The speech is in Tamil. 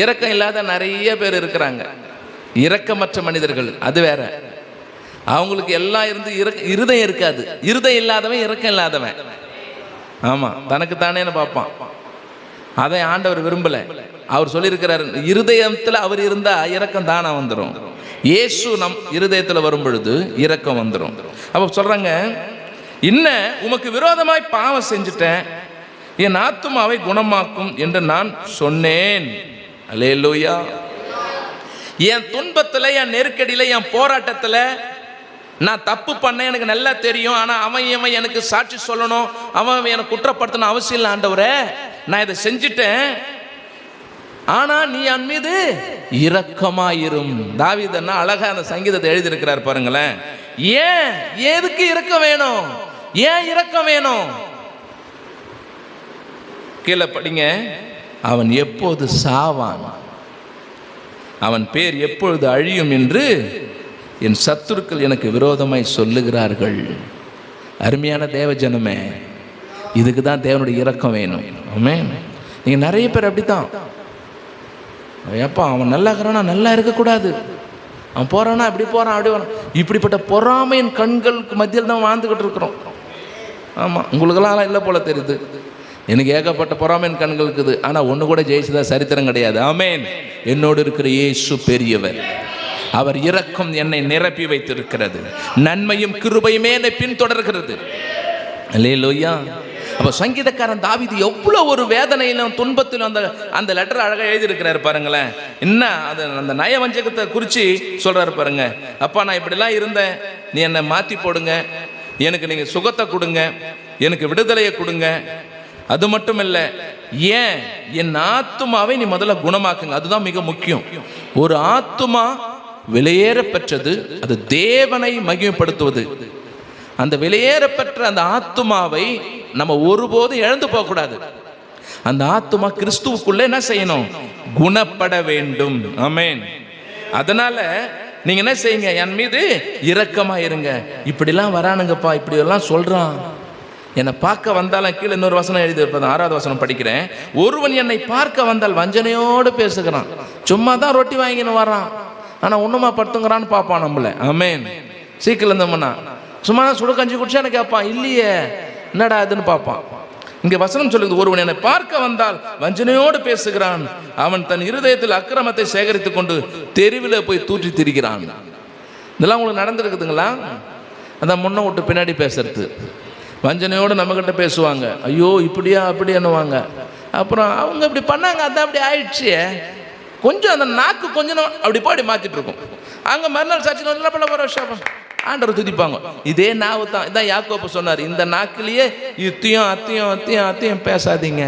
இரக்கம் இல்லாத நிறைய பேர் இருக்கிறாங்க. இரக்கமற்ற மனிதர்கள் அது வேற. அவங்களுக்கு எல்லாம் இருந்து இறக்க இருதயம் இருக்காது. இருதயம் இல்லாதவன் இரக்கம் இல்லாதவன். ஆமாம் தனக்கு தானேன்னு பார்ப்பான்? அதை ஆண்டவர் விரும்பல. அவர் சொல்லியிருக்கிறார் இருதயத்தில் அவர் இருந்தா இரக்கம் தானா வந்துடும் இயேசு நம் இருதயத்தில் வரும் பொழுது இரக்கம் வந்துடும் அப்போ சொல்றாங்க இன்ன உமக்கு விரோதமாய் பாவம் செஞ்சுட்டேன். என் ஆத்துமாவை குணமாக்கும் என்று நான் சொன்னேன். அலேலூயா என் துன்பத்தில் என் நெருக்கடியில் என் போராட்டத்தில் நான் தப்பு பண்ணேன் எனக்கு நல்லா தெரியும். ஆனால் அவன் இவன் எனக்கு சாட்சி சொல்லணும். அவன் அவன் எனக்கு குற்றப்படுத்தணும் அவசியம் இல்லை ஆண்டவரே. நான் இதை செஞ்சிட்டேன். ஆனால் நீ என் மீது இரக்கமாயிரும். தாவிதன்னா அழகாக அந்த சங்கீதத்தை எழுதியிருக்கிறார் பாருங்களேன். ஏன்? எதுக்கு இரக்கம் வேணும்? ஏன் இரக்கம் வேணும்? கீழே படிங்க. அவன் எப்போது சாவான்? அவன் பேர் எப்பொழுது அழியும் என்று என் சத்துருக்கள் எனக்கு விரோதமாய் சொல்லுகிறார்கள். அருமையான தேவஜனமே இதுக்கு தான் தேவனுடைய இறக்கம் வேணும். ஆமே நீங்கள் நிறைய பேர் அப்படித்தான். ஏப்பா அவன் நல்லா இருக்கிறானா? நல்லா இருக்கக்கூடாது. அவன் போறானா? இப்படி போறான் அப்படி வரான் இப்படிப்பட்ட பொறாமையின் கண்களுக்கு மத்தியில் தான் வாழ்ந்துக்கிட்டு இருக்கிறோம். ஆமாம் உங்களுக்கெல்லாம் இல்லை போல தெரியுது. எனக்கு ஏகப்பட்ட பொறாமையின் கண்கள் இருக்குது. ஆனால் ஒன்று கூட ஜெயிச்சதா சரித்திரம் கிடையாது. ஆமேன். என்னோடு இருக்கிற இயேசு பெரியவர். அவர் இரக்கம் என்னை நிரப்பி வைத்திருக்கிறது. நன்மையும் கிருபையுமே என்னை பின்தொடர்கிறது. அல்லேலூயா. அப்போ சங்கீதக்காரன் தாவிதி எவ்வளோ ஒரு வேதனையிலும் துன்பத்திலும் அந்த அந்த லெட்டர் அழகாக எழுதியிருக்கிறாரு பாருங்களேன். என்ன அது அந்த நயவஞ்சகத்தை குறித்து சொல்கிறாரு பாருங்க. அப்பா நான் இப்படிலாம் இருந்தேன். நீ என்னை மாற்றி போடுங்க. எனக்கு நீங்கள் சுகத்தை கொடுங்க. எனக்கு விடுதலையை கொடுங்க. அது மட்டும் இல்லை ஏன்? என் ஆத்துமாவை நீ முதல்ல குணமாக்குங்க. அதுதான் மிக முக்கியம். ஒரு ஆத்துமா வெளியேற பெற்றது அது தேவனை மகிமைப்படுத்துவது. அந்த வெளியேற பெற்ற அந்த ஆத்துமாவை நம்ம ஒருபோதும் இழந்து போகக்கூடாது. அந்த ஆத்துமா கிறிஸ்துவுக்குள்ள என்ன செய்யணும்? குணப்பட வேண்டும். அமேன் அதனால நீங்க என்ன செய்யுங்க? என் மீது இரக்கமா இருங்க. இப்படிலாம் வரானுங்கப்பா இப்படி எல்லாம் சொல்றான். என்னை பார்க்க வந்தாலும் கீழே இன்னொரு வசனம் எழுதி இருப்பது ஆறாவது வசனம் படிக்கிறேன். ஒருவன் என்னை பார்க்க வந்தால் வஞ்சனையோடு பேசுகிறான். சும்மா தான் ரொட்டி வாங்கின்னு வரான் ஆனால் ஒன்றுமா படுத்துங்கிறான்னு பார்ப்பான் நம்மள. ஆமேன். சீக்கிரம் இருந்தோம்னா சும்மா தான் சுடு கஞ்சி குடிச்சா எனக்கு கேட்பான்? இல்லையே. என்னடா இதுன்னு பார்ப்பான். இங்கே வசனம் சொல்லுது ஒருவன் என்னை பார்க்க வந்தால் வஞ்சனையோடு பேசுகிறான். அவன் தன் இருதயத்தில் அக்கிரமத்தை சேகரித்துக் கொண்டு தெருவில் போய் தூற்றி திரிகிறான். இதெல்லாம் உங்களுக்கு நடந்திருக்குதுங்களா? அதான் முன்ன விட்டு பின்னாடி பேசுறது. வஞ்சனையோடு நம்மக்கிட்ட பேசுவாங்க. ஐயோ இப்படியா அப்படியான்னுவாங்க. அப்புறம் அவங்க இப்படி பண்ணாங்க அதான் அப்படி ஆயிடுச்சு. கொஞ்சம் அந்த நாக்கு கொஞ்சம் அப்படி பாடி மாற்றிட்டு இருக்கும். அங்கே மறுநாள் சச்சின் வந்து பண்ண ஒரு விஷயம் ஆண்டவர் துதிப்பாங்க. இதே நாவு தான் இதான் யாக்கோப்பு சொன்னார் இந்த நாக்கிலேயே இத்தையும் அத்தையும் அத்தையும் அத்தையும் பேசாதீங்க.